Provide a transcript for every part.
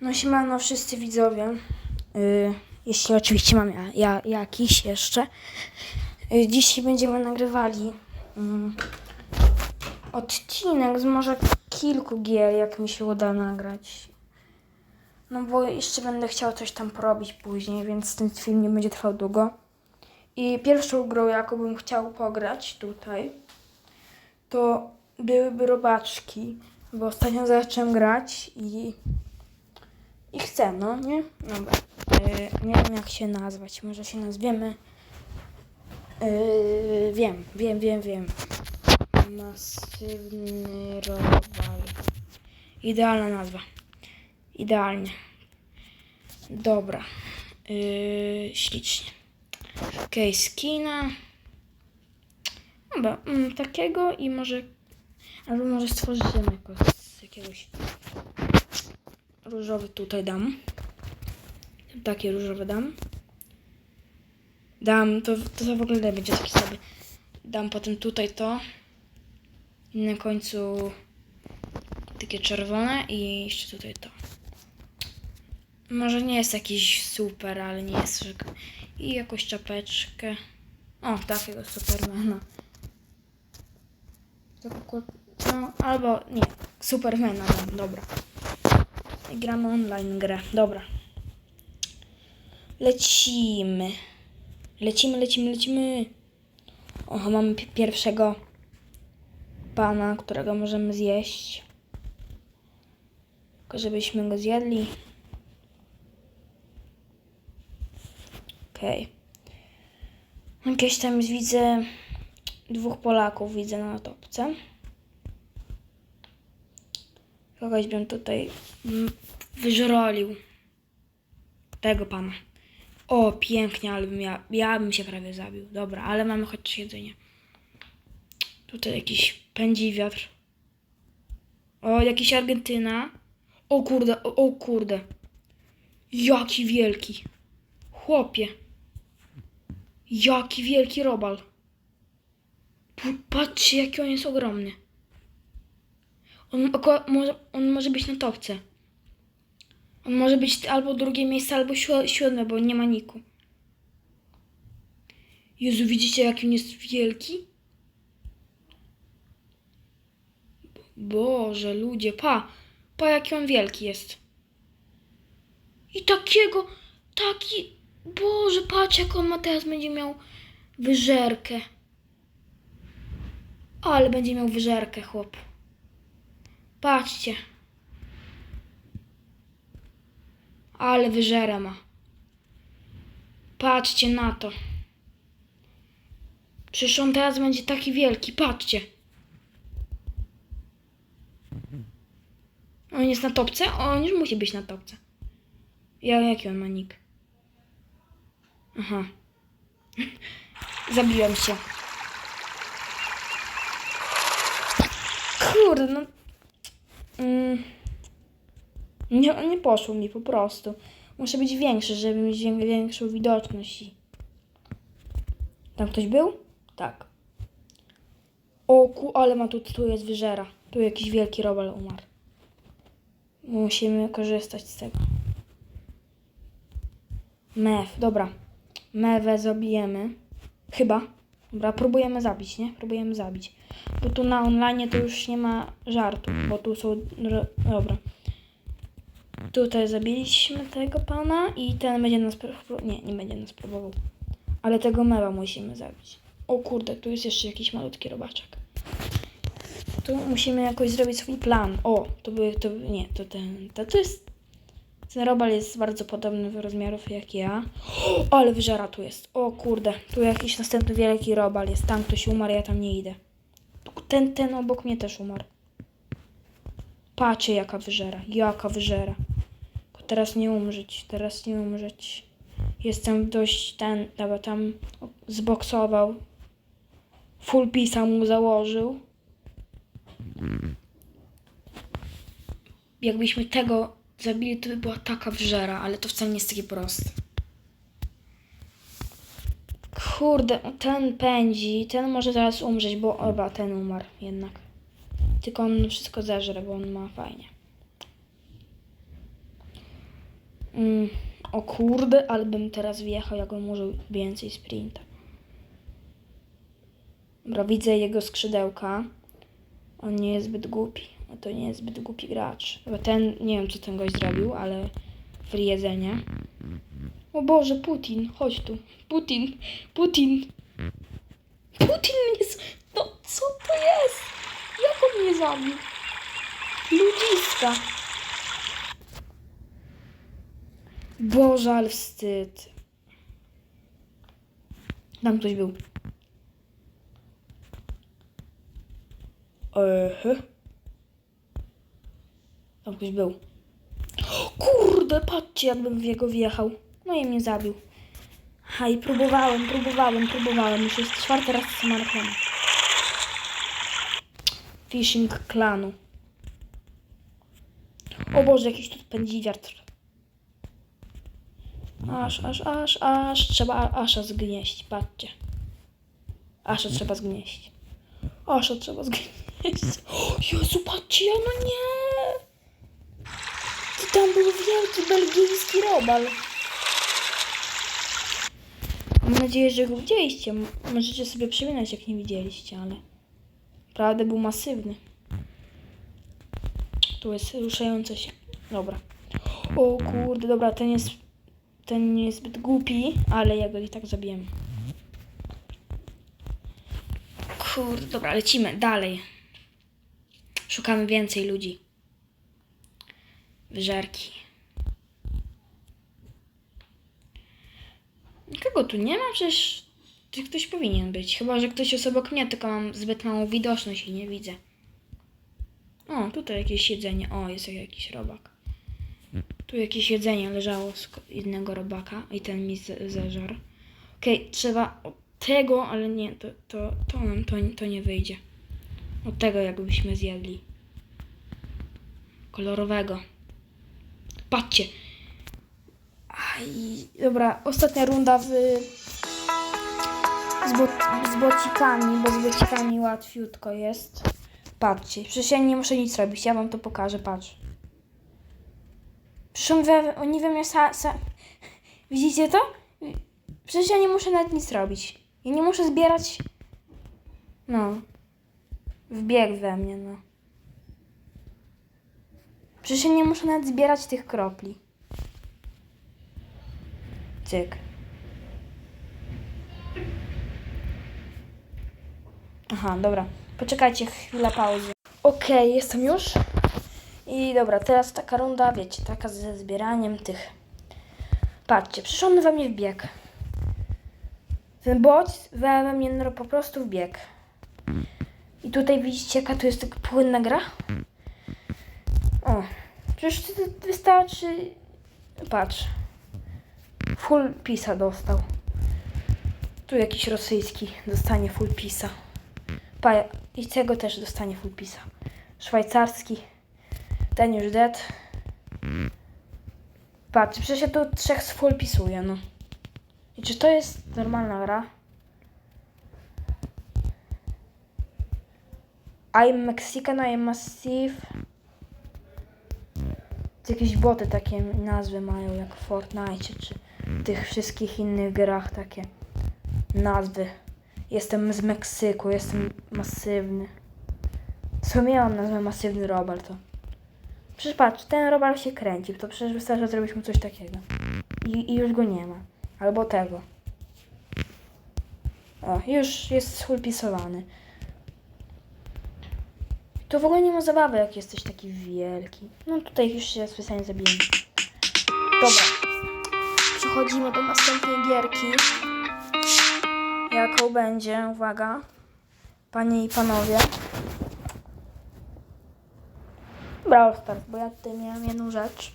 No siemano wszyscy widzowie. Y, jeśli oczywiście mam ja, ja, jakiś jeszcze. Y, dzisiaj będziemy nagrywali mm, odcinek z może kilku gier, jak mi się uda nagrać. No bo jeszcze będę chciał coś tam porobić później, więc ten film nie będzie trwał długo. I pierwszą grą, jaką bym chciał pograć tutaj, to byłyby robaczki, bo ostatnio zacząłem grać i i chcę, no nie? Dobra. Yy, nie wiem jak się nazwać. Może się nazwiemy. Yy, wiem, wiem, wiem, wiem. Masywny robal. Idealna nazwa. Idealnie. Dobra. Yy, ślicznie. Okej, skina. Dobra, mm, takiego i może. Albo może stworzymy z jakiegoś różowy tutaj dam. Takie różowe dam. Dam, to, to w ogóle będzie taki sobie. Dam potem tutaj to. I na końcu takie czerwone i jeszcze tutaj to. Może nie jest jakiś super, ale nie jest. I jakąś czapeczkę. O, takiego Supermana. No, albo nie, Supermana dobra. Gramy online grę. Dobra. Lecimy. Lecimy, lecimy, lecimy. Oho, mamy pi- pierwszego pana, którego możemy zjeść. Tylko żebyśmy go zjedli. Okej. Jakieś tam widzę dwóch Polaków widzę na topce. Kogoś bym tutaj wyżrolił. Tego pana. O, pięknie, ale bym ja, ja bym się prawie zabił. Dobra, ale mamy chociaż jedzenie. Tutaj jakiś pędzi wiatr. O, jakiś Argentyna. O kurde, o, o kurde. Jaki wielki. Chłopie. Jaki wielki robal. Patrzcie, jaki on jest ogromny. On, może, on może być na topce. On może być albo drugie miejsce, albo sió- siódme, bo nie ma niku. Jezu, widzicie jaki on jest wielki? Boże, ludzie, pa! Pa, jaki on wielki jest. I takiego, taki, Boże, patrz jak on ma teraz, będzie miał wyżerkę. Ale będzie miał wyżerkę, chłop. Patrzcie. Ale wyżera ma. Patrzcie na to. Przecież on teraz będzie taki wielki. Patrzcie. On jest na topce? On już musi być na topce. Ja, jaki on ma nick? Aha. Zabiłem się. Kurde, no. Mm. Nie, nie poszło mi po prostu. Muszę być większy, żeby mieć wię- większą widoczność. Tam ktoś był? Tak. O ku, ale ma tu, tu jest wyżera. Tu jakiś wielki robal umarł. Musimy korzystać z tego. Mew, dobra. Mewę zabijemy. Chyba. Dobra, próbujemy zabić, nie? Próbujemy zabić. Bo tu na online to już nie ma żartu, bo tu są... Dobra. Tutaj zabiliśmy tego pana i ten będzie nas... Nie, nie będzie nas próbował. Ale tego mewa musimy zabić. O kurde, tu jest jeszcze jakiś malutki robaczek. Tu musimy jakoś zrobić swój plan. O, to by... To, nie, to ten... To, to jest... Ten robal jest bardzo podobny w rozmiarów jak ja. O, ale wyżera tu jest. O kurde, tu jakiś następny wielki robal jest. Tam ktoś umarł, ja tam nie idę. Ten, ten obok mnie też umarł. Patrzcie jaka wyżera, jaka wyżera. Teraz nie umrzeć, teraz nie umrzeć. Jestem dość ten, dobra, tam zboksował. Full pisa mu założył. Jakbyśmy tego zabili, to by była taka wyżera, ale to wcale nie jest takie proste. Kurde, ten pędzi, ten może zaraz umrzeć, bo oba ten umarł jednak. Tylko on wszystko zeżre, bo on ma fajnie. Mm, o kurde, ale bym teraz wjechał, jak on może więcej sprinta. Dobra, widzę jego skrzydełka. On nie jest zbyt głupi. To nie jest zbyt głupi gracz. Bo ten, nie wiem co ten gość zrobił, ale free jedzenie. O Boże, Putin, chodź tu. Putin, Putin. Putin mnie... z- No, co to jest? Jak on mnie zabił? Ludziska. Boże, ale wstyd. Tam ktoś był. Ehe. Tam ktoś był. Kurde, patrzcie, jakbym w jego wjechał. No i mnie zabił. Ha, i próbowałem, próbowałem, próbowałem. Już jest czwarty raz sama reklama. Fishing klanu. O Boże, jakiś tu pędzi wiatr. Aż, aż, aż, aż. Trzeba asza zgnieść, patrzcie. Asza trzeba zgnieść. Asza trzeba zgnieść. Jezu, patrzcie, no nie. Tam był wielki belgijski robal. Mam nadzieję, że go widzieliście. Możecie sobie przypominać, jak nie widzieliście, ale... Naprawdę był masywny. Tu jest ruszające się. Dobra. O kurde, dobra, ten jest... Ten nie jest zbyt głupi, ale ja go i tak zabijemy. Kurde, dobra, lecimy dalej. Szukamy więcej ludzi. Wyżerki. Nikogo tu nie ma? Przecież ktoś powinien być. Chyba, że ktoś jest obok mnie, tylko mam zbyt małą widoczność i nie widzę. O, tutaj jakieś jedzenie. O, jest jakiś robak. Tu jakieś jedzenie leżało z jednego robaka i ten mi z- zeżarł. Okej, trzeba od tego, ale nie, to, to, to nam to, to nie wyjdzie. Od tego jakbyśmy zjedli. Kolorowego. Patrzcie. Aj, dobra, ostatnia runda w... Z, bo, z bocikami, bo z bocikami łatwiutko jest. Patrzcie, przecież ja nie muszę nic robić, ja wam to pokażę, patrz. Przecież oni we mnie sa, sa... Widzicie to? Przecież ja nie muszę nawet nic robić. Ja nie muszę zbierać... No. Wbieg we mnie, no. Przecież ja nie muszę nawet zbierać tych kropli. Cyk. Aha, dobra. Poczekajcie, chwila pauzy. Okej, jestem już. I dobra, teraz taka runda, wiecie, taka ze zbieraniem tych. Patrzcie, przyszedł on we mnie wbiegł. Ten bot we mnie no, po prostu wbiegł. I tutaj widzicie, jaka tu jest taka płynna gra? O, przecież wystarczy... Patrz. Full pisa dostał. Tu jakiś rosyjski dostanie full pisa. Pa, I tego też dostanie full pisa. Szwajcarski. Ten już dead. Patrz, przecież ja tu trzech z full pisuję, no. I czy to jest normalna gra? I'm Mexican, I'm Massive. To jakieś boty takie nazwy mają, jak w Fortnite, czy w tych wszystkich innych grach takie nazwy. Jestem z Meksyku, jestem masywny. Co miałam nazwę masywny robal to. Przecież patrz, ten robal się kręci, to przecież wystarczy zrobić mu coś takiego. I, I już go nie ma. Albo tego. O, już jest schulpisowany. To w ogóle nie ma zabawy, jak jesteś taki wielki. No tutaj już się specjalnie zabijemy. Dobra. Przechodzimy do następnej gierki. Jaką będzie, uwaga, panie i panowie. Brawl Stars, bo ja tutaj miałam jedną rzecz.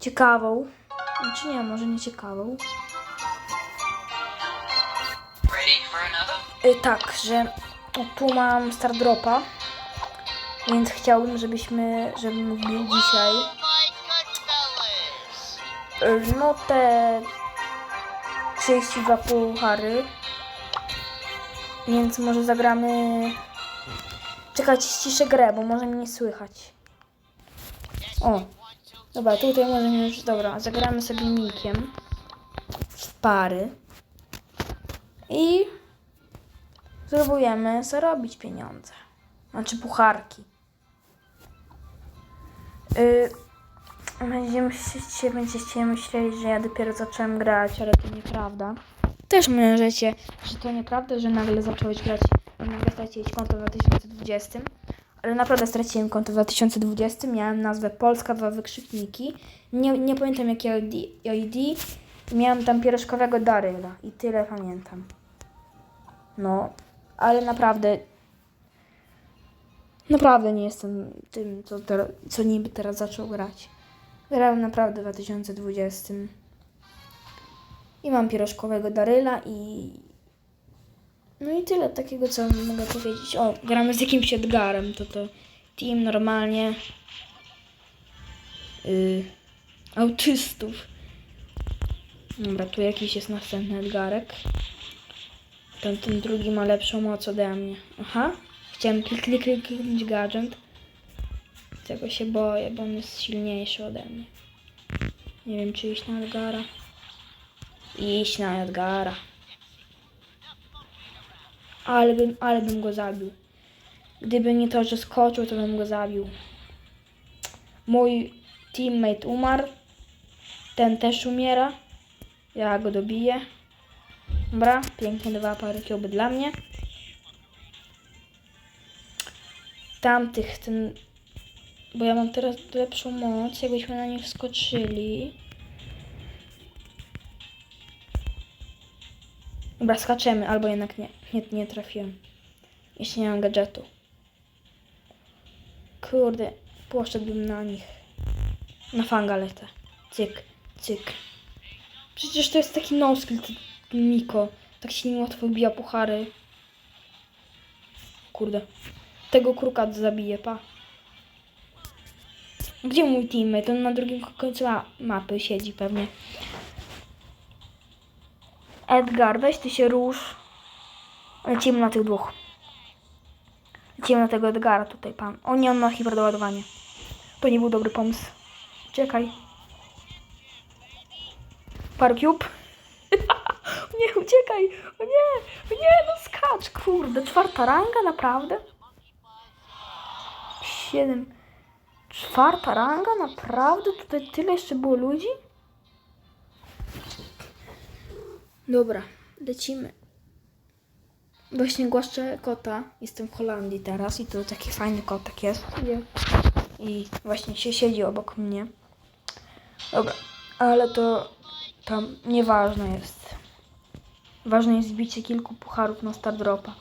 Ciekawą. Czy nie, może nie ciekawą. Y, tak, że tu mam Star Dropa, więc chciałbym, żebyśmy, żebym wbił dzisiaj no te 32 puchary, więc może zagramy... Czekajcie, ściszę grę, bo może mnie nie słychać. O, Dobra, tutaj możemy już, dobra, zagramy sobie nikiem w pary. I spróbujemy zarobić pieniądze. Znaczy pucharki. Yy, będziemy się, będziecie myśleli, że ja dopiero zacząłem grać, ale to nieprawda. Też możecie, że to nieprawda, że nagle zacząłeś grać nagle straciłeś konto w 2020. Ale naprawdę straciłem konto w 2020. Miałem nazwę Polska, dwa wykrzykniki. Nie, nie pamiętam jakie ID, ID. Miałem tam pierożkowego Daryla i tyle pamiętam. No, ale naprawdę. Naprawdę nie jestem tym, co, co niby teraz zaczął grać. Grałem naprawdę w 2020. I mam pierożkowego Daryla i. No i tyle takiego, co mogę powiedzieć. O, gramy z jakimś Edgarem, to to team normalnie. Yy, autystów. Dobra, tu jakiś jest następny Edgarek. Ten, drugi ma lepszą moc ode mnie. Aha, chciałem klik, klik, klik, kliknąć gadżet. Tego się boję, bo on jest silniejszy ode mnie. Nie wiem, czy iść na Edgara. Iść na Edgara. Ale bym, ale bym go zabił. Gdyby nie to, że skoczył, to bym go zabił. Mój teammate umarł. Ten też umiera. Ja go dobiję. Dobra, pięknie dwa pary kiełby dla mnie. Tamtych, ten... Bo ja mam teraz lepszą moc, jakbyśmy na nich wskoczyli. Dobra, skaczemy, albo jednak nie. Nie, nie trafiłem. Jeśli nie mam gadżetu. Kurde, poszedłbym na nich. Na fanga lecę. Cyk, cyk. Przecież to jest taki no-skill, Miko. Tak się nim łatwo wbija puchary. Kurde. Tego kruka zabiję, pa. Gdzie mój teammate? On na drugim końcu ma- mapy siedzi pewnie. Edgar, weź ty się rusz. Lecimy na tych dwóch. Lecimy na tego Edgara tutaj, pan. O nie, on ma hiperdoładowanie. To nie był dobry pomysł. Czekaj. Parcube. Nie, uciekaj. O nie, o nie, no skacz, kurde. Czwarta ranga, naprawdę? Siedem. Czwarta ranga, naprawdę? Tutaj tyle jeszcze było ludzi? Dobra, lecimy. Właśnie głaszczę kota. Jestem w Holandii teraz i tu taki fajny kotek jest. I właśnie się siedzi obok mnie. Dobra, ale to tam nieważne jest. Ważne jest zbicie kilku pucharów na Star Dropa.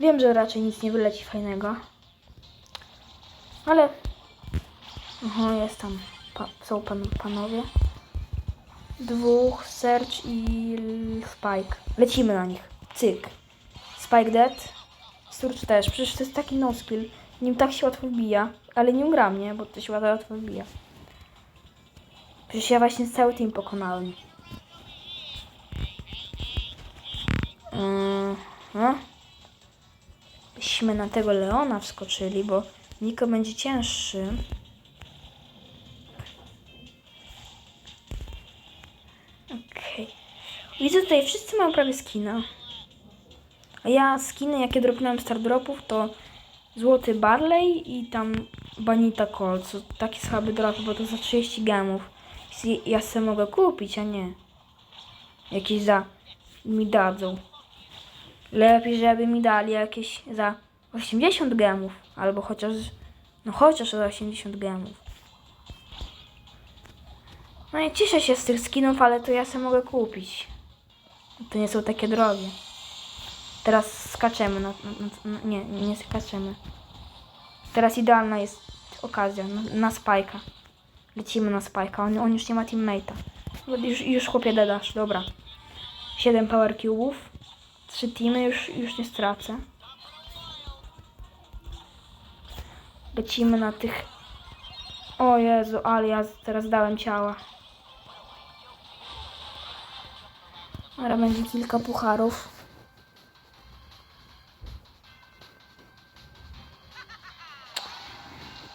Wiem, że raczej nic nie wyleci fajnego. Ale... Aha, jest tam. Pa, są pan, panowie. Dwóch, Search i Spike. Lecimy na nich. Cyk. Spike dead. Surge też. Przecież to jest taki no skill. Nim tak się łatwo wbija. Ale nie gram, nie? Bo to się łatwo wbija. Przecież ja właśnie cały team pokonałem. Yy, no. Byśmy na tego Leona wskoczyli, bo Niko będzie cięższy. Okej. Widzę tutaj, wszyscy mają prawie skina. A ja skiny, jakie dropnąłem Star Dropów, to Złoty Barley i tam Banita Colt. Co Taki słaby drop, bo to za 30 gemów. Ja sobie mogę kupić, a nie. Jakieś za... mi dadzą. Lepiej, żeby mi dali jakieś za 80 gemów. Albo chociaż... No chociaż za 80 gemów. No i cieszę się z tych skinów, ale to ja sobie mogę kupić. To nie są takie drogie. Teraz skaczemy. Nie, nie skaczemy. Teraz idealna jest okazja na, na spajka. Lecimy na spajka. On, on już nie ma teammate'a. Już, już chłopie dodasz, dobra. 7 power cube'ów. 3 teamy już, już nie stracę. Lecimy na tych... O Jezu, ale ja teraz dałem ciała. Ale będzie kilka pucharów.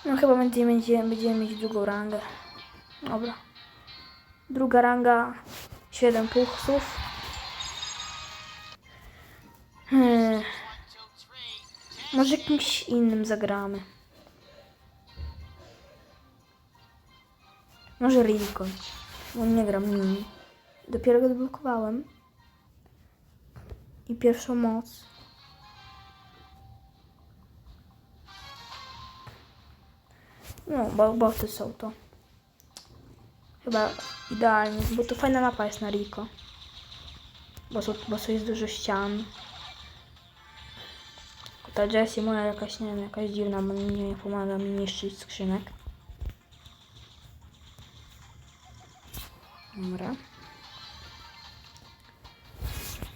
No chyba będziemy, będziemy, będziemy mieć drugą rangę. Dobra. Druga ranga. 7 puchsów. Hmm. Może jakimś innym zagramy. Może Rincon. Bo nie gram nimi. Dopiero go odblokowałem. I pierwszą moc. No, bo boty są to. Chyba idealnie, bo to fajna mapa jest na Rico. Bo, są, bo są jest dużo ścian. Ta Jessie moja jakaś, nie wiem, jakaś dziwna, nie pomaga mi niszczyć skrzynek. Dobra.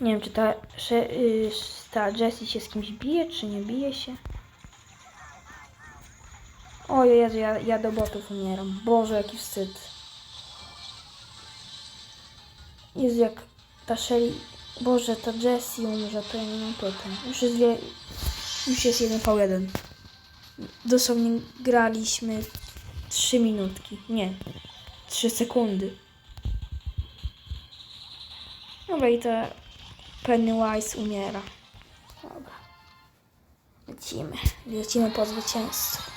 Nie wiem, czy ta, sze- y, ta Jessie się z kimś bije, czy nie bije się. O Jezu, ja, ja do botów umieram. Boże, jaki wstyd. Jezu, jak ta Shelly... Boże, ta Jessie umrze, to ja nie mam pytań. Już jest, wie... Już jest 1v1. Dosłownie graliśmy 3 minutki. Nie. 3 sekundy. Dobra, i ta Pennywise umiera. Dobra. Lecimy. Lecimy po zwycięstwo.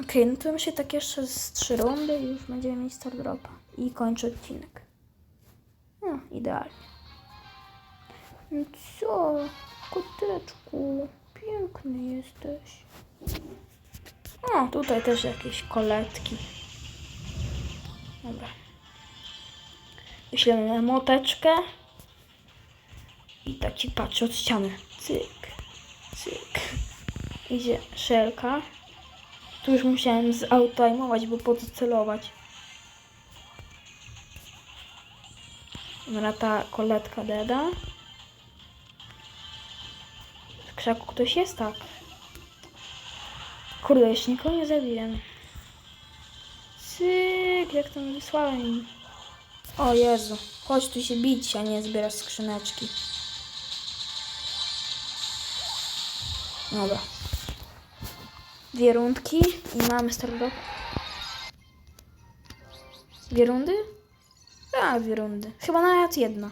Okej, no to myślę tak jeszcze z trzy rundy i już będziemy mieć Star Dropa. I kończę odcinek. No, idealnie. Co? Koteczku, piękny jesteś. O, tutaj też jakieś koletki. Dobra. Wyślemy emoteczkę. I tak ci patrzę od ściany. Cyk, cyk. Idzie szelka. Tu już musiałem zautajmować, bo po co celować. Dobra, ta koletka deda. Krzaku ktoś jest, tak. Kurde, jeszcze nikogo nie zabiłem. Cyk, jak tam wysłałem. O Jezu, chodź tu się bić, a nie zbierać skrzyneczki. Dobra. Dwie rundki i mamy stardop. Dwie rundy? Tak, dwie rundy. Chyba nawet jedna.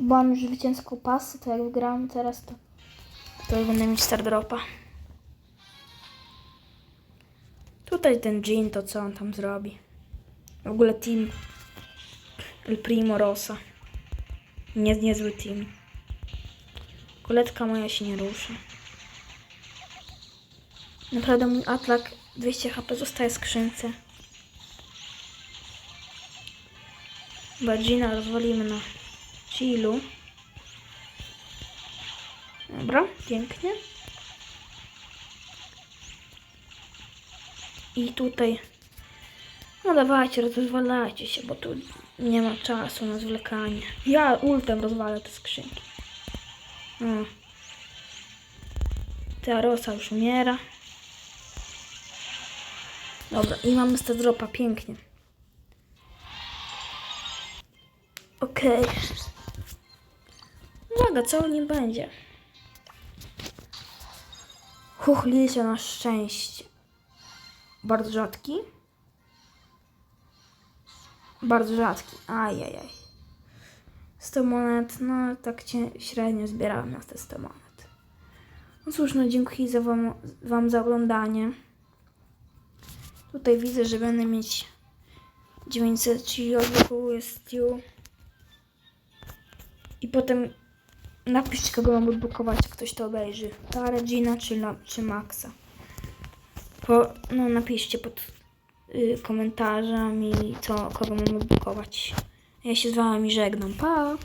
Bo mam już zwycięską pasę, to jak wygrałem teraz, to, to będę mieć stardropa. Tutaj ten Jean, to co on tam zrobi? W ogóle team El Primo Rosa. Nie, niezły team. Koletka moja się nie ruszy. Naprawdę mój atak 200 HP zostaje w skrzynce. Badzina rozwalimy na chillu. Dobra, pięknie. I tutaj no dawajcie, rozwalajcie się, bo tu nie ma czasu na zwlekanie. Ja ultem rozwalę te skrzynki. No. Ta rosa już umiera. Dobra, i mamy dropa pięknie. Okej. Uwaga, co nim będzie? Chuchlicie na szczęście. Bardzo rzadki. Bardzo rzadki. Ajajaj. 100 monet, no tak średnio zbierałem na te 100 monet. No cóż, no dziękuję za wam, wam za oglądanie. Tutaj widzę, że będę mieć 900, czyli odblokuję Stew. I potem napiszcie, kogo mam odblokować, ktoś to obejrzy. Ta Regina czy, czy Maxa. Po, no napiszcie pod y, komentarzami, co, kogo mam odblokować. Ja się z wami żegnam. Pa!